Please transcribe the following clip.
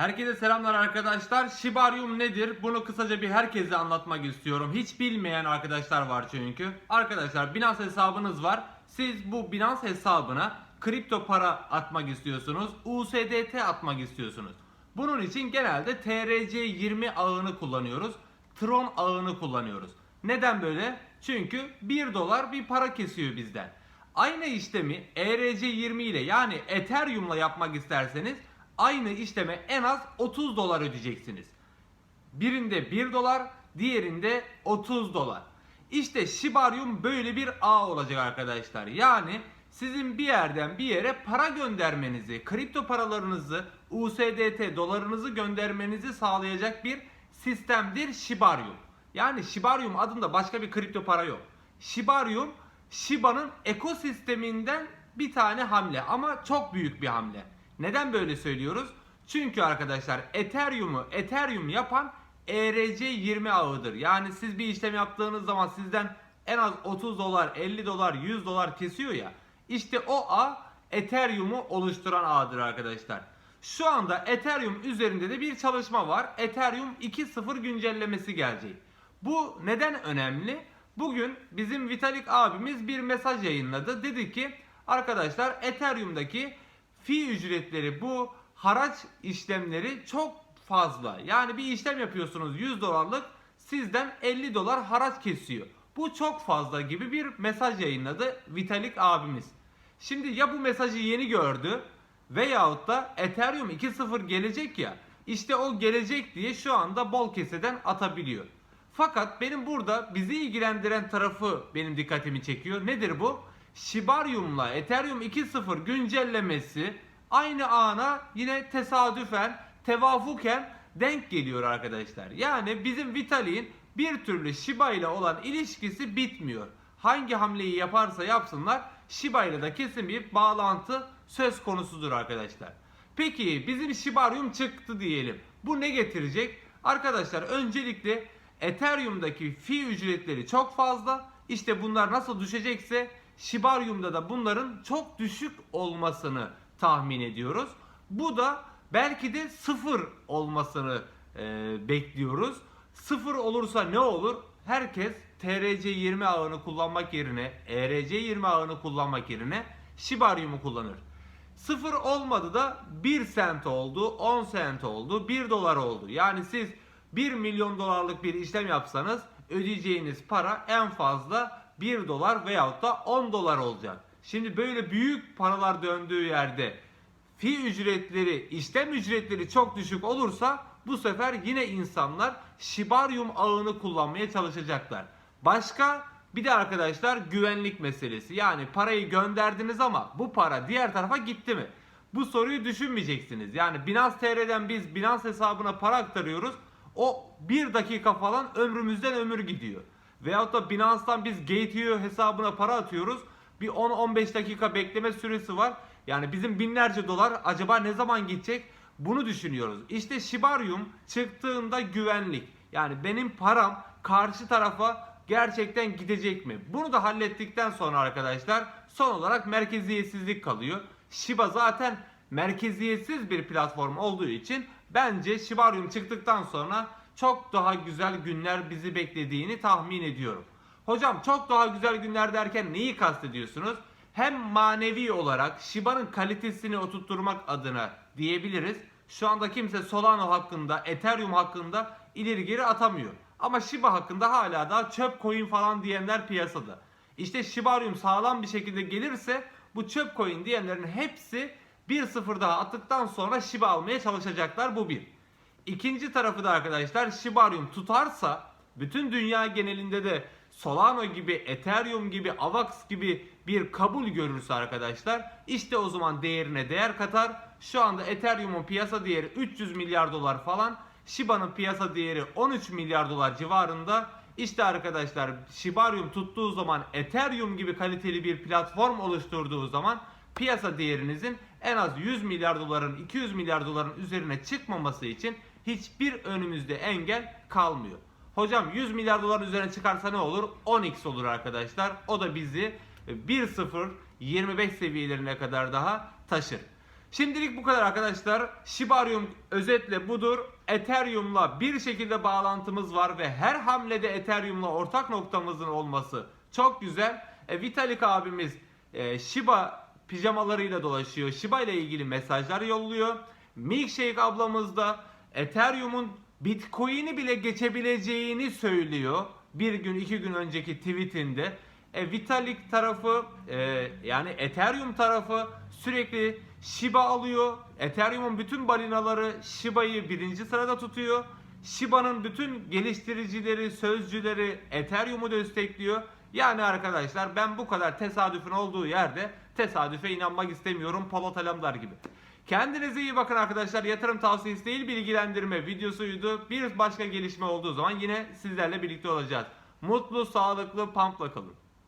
Herkese selamlar arkadaşlar. Shibarium nedir? Bunu kısaca bir herkese anlatmak istiyorum. Hiç bilmeyen arkadaşlar var çünkü. Arkadaşlar Binance hesabınız var. Siz bu Binance hesabına kripto para atmak istiyorsunuz. USDT atmak istiyorsunuz. Bunun için genelde TRC20 ağını kullanıyoruz. Tron ağını kullanıyoruz. Neden böyle? Çünkü 1 dolar bir para kesiyor bizden. Aynı işlemi ERC20 ile yani Ethereum'la yapmak isterseniz aynı işleme en az 30 dolar ödeyeceksiniz. Birinde 1 dolar, diğerinde 30 dolar. İşte Shibarium böyle bir ağ olacak arkadaşlar. Yani sizin bir yerden bir yere para göndermenizi, kripto paralarınızı, USDT dolarınızı göndermenizi sağlayacak bir sistemdir Shibarium. Yani Shibarium adında başka bir kripto para yok. Shibarium Shiba'nın ekosisteminden bir tane hamle ama çok büyük bir hamle. Neden böyle söylüyoruz? Çünkü arkadaşlar Ethereum'u Ethereum yapan ERC20 ağıdır. Yani siz bir işlem yaptığınız zaman sizden en az 30 dolar, 50 dolar, 100 dolar kesiyor ya. İşte o ağ Ethereum'u oluşturan ağdır arkadaşlar. Şu anda Ethereum üzerinde de bir çalışma var. Ethereum 2.0 güncellemesi gelecek. Bu neden önemli? Bugün bizim Vitalik abimiz bir mesaj yayınladı. Dedi ki arkadaşlar Ethereum'daki fi ücretleri bu haraç işlemleri çok fazla. Yani bir işlem yapıyorsunuz 100 dolarlık sizden 50 dolar haraç kesiyor. Bu çok fazla gibi bir mesaj yayınladı Vitalik abimiz. Şimdi ya bu mesajı yeni gördü veyahut da Ethereum 2.0 gelecek ya işte o gelecek diye şu anda bol keseden atabiliyor. Fakat benim burada bizi ilgilendiren tarafı benim dikkatimi çekiyor. Nedir bu? Shibarium'la Ethereum 2.0 güncellemesi aynı ana yine tesadüfen, tevafuken denk geliyor arkadaşlar. Yani bizim Vitalik'in bir türlü Shiba ile olan ilişkisi bitmiyor. Hangi hamleyi yaparsa yapsınlar Shiba ile de kesin bir bağlantı söz konusudur arkadaşlar. Peki bizim Shibarium çıktı diyelim. Bu ne getirecek? Arkadaşlar öncelikle Ethereum'daki fi ücretleri çok fazla. İşte bunlar nasıl düşecekse Shibarium'da da bunların çok düşük olmasını tahmin ediyoruz. Bu da belki de sıfır olmasını e, bekliyoruz. Sıfır olursa ne olur? Herkes TRC20 ağını kullanmak yerine ERC20 ağını kullanmak yerine Shibarium'u kullanır. Sıfır olmadı da 1 sent oldu, 10 sent oldu, 1 dolar oldu. Yani siz 1 milyon dolarlık bir işlem yapsanız ödeyeceğiniz para en fazla 1 dolar veyahut da 10 dolar olacak. Şimdi böyle büyük paralar döndüğü yerde fi ücretleri, işlem ücretleri çok düşük olursa bu sefer yine insanlar Shibarium ağını kullanmaya çalışacaklar. Başka bir de arkadaşlar güvenlik meselesi. Yani parayı gönderdiniz ama bu para diğer tarafa gitti mi? Bu soruyu düşünmeyeceksiniz. Yani Binance TR'den biz Binance hesabına para aktarıyoruz. O bir dakika falan ömrümüzden ömür gidiyor. Veyahut da Binance'dan biz Gate.io hesabına para atıyoruz. Bir 10-15 dakika bekleme süresi var. Yani bizim binlerce dolar acaba ne zaman gidecek? Bunu düşünüyoruz. İşte Shibarium çıktığında güvenlik. Yani benim param karşı tarafa gerçekten gidecek mi? Bunu da hallettikten sonra arkadaşlar son olarak merkeziyetsizlik kalıyor. Shiba zaten merkeziyetsiz bir platform olduğu için bence Shibarium çıktıktan sonra çok daha güzel günler bizi beklediğini tahmin ediyorum. Hocam çok daha güzel günler derken neyi kastediyorsunuz? Hem manevi olarak Shiba'nın kalitesini oturtturmak adına diyebiliriz. Şu anda kimse Solana hakkında, Ethereum hakkında ileri geri atamıyor. Ama Shiba hakkında hala daha çöp coin falan diyenler piyasada. İşte Shibarium sağlam bir şekilde gelirse bu çöp coin diyenlerin hepsi bir sıfır daha attıktan sonra Shiba almaya çalışacaklar bu bir. İkinci tarafı da arkadaşlar Shibarium tutarsa bütün dünya genelinde de Solana gibi, Ethereum gibi, Avax gibi bir kabul görürse arkadaşlar işte o zaman değerine değer katar. Şu anda Ethereum'un piyasa değeri 300 milyar dolar falan. Shiba'nın piyasa değeri 13 milyar dolar civarında. İşte arkadaşlar Shibarium tuttuğu zaman Ethereum gibi kaliteli bir platform oluşturduğu zaman piyasa değerinizin en az 100 milyar doların 200 milyar doların üzerine çıkmaması için hiçbir önümüzde engel kalmıyor. Hocam 100 milyar doların üzerine çıkarsa ne olur? 10x olur arkadaşlar. O da bizi 1.0 25 seviyelerine kadar daha taşır. Şimdilik bu kadar arkadaşlar. Shibarium özetle budur. Ethereum'la bir şekilde bağlantımız var ve her hamlede Ethereum'la ortak noktamızın olması çok güzel. E, Vitalik abimiz e, Shiba pijamalarıyla dolaşıyor. Shiba ile ilgili mesajlar yolluyor. Milkshake ablamız da Ethereum'un Bitcoin'i bile geçebileceğini söylüyor. Bir gün iki gün önceki tweetinde. E, Vitalik tarafı e, yani Ethereum tarafı sürekli Shiba alıyor. Ethereum'un bütün balinaları Shiba'yı birinci sırada tutuyor. Shiba'nın bütün geliştiricileri, sözcüleri Ethereum'u destekliyor. Yani arkadaşlar ben bu kadar tesadüfün olduğu yerde tesadüfe inanmak istemiyorum Polat Alemdar gibi. Kendinize iyi bakın arkadaşlar. Yatırım tavsiyesi değil bilgilendirme videosuydu. Bir başka gelişme olduğu zaman yine sizlerle birlikte olacağız. Mutlu, sağlıklı, pampla kalın.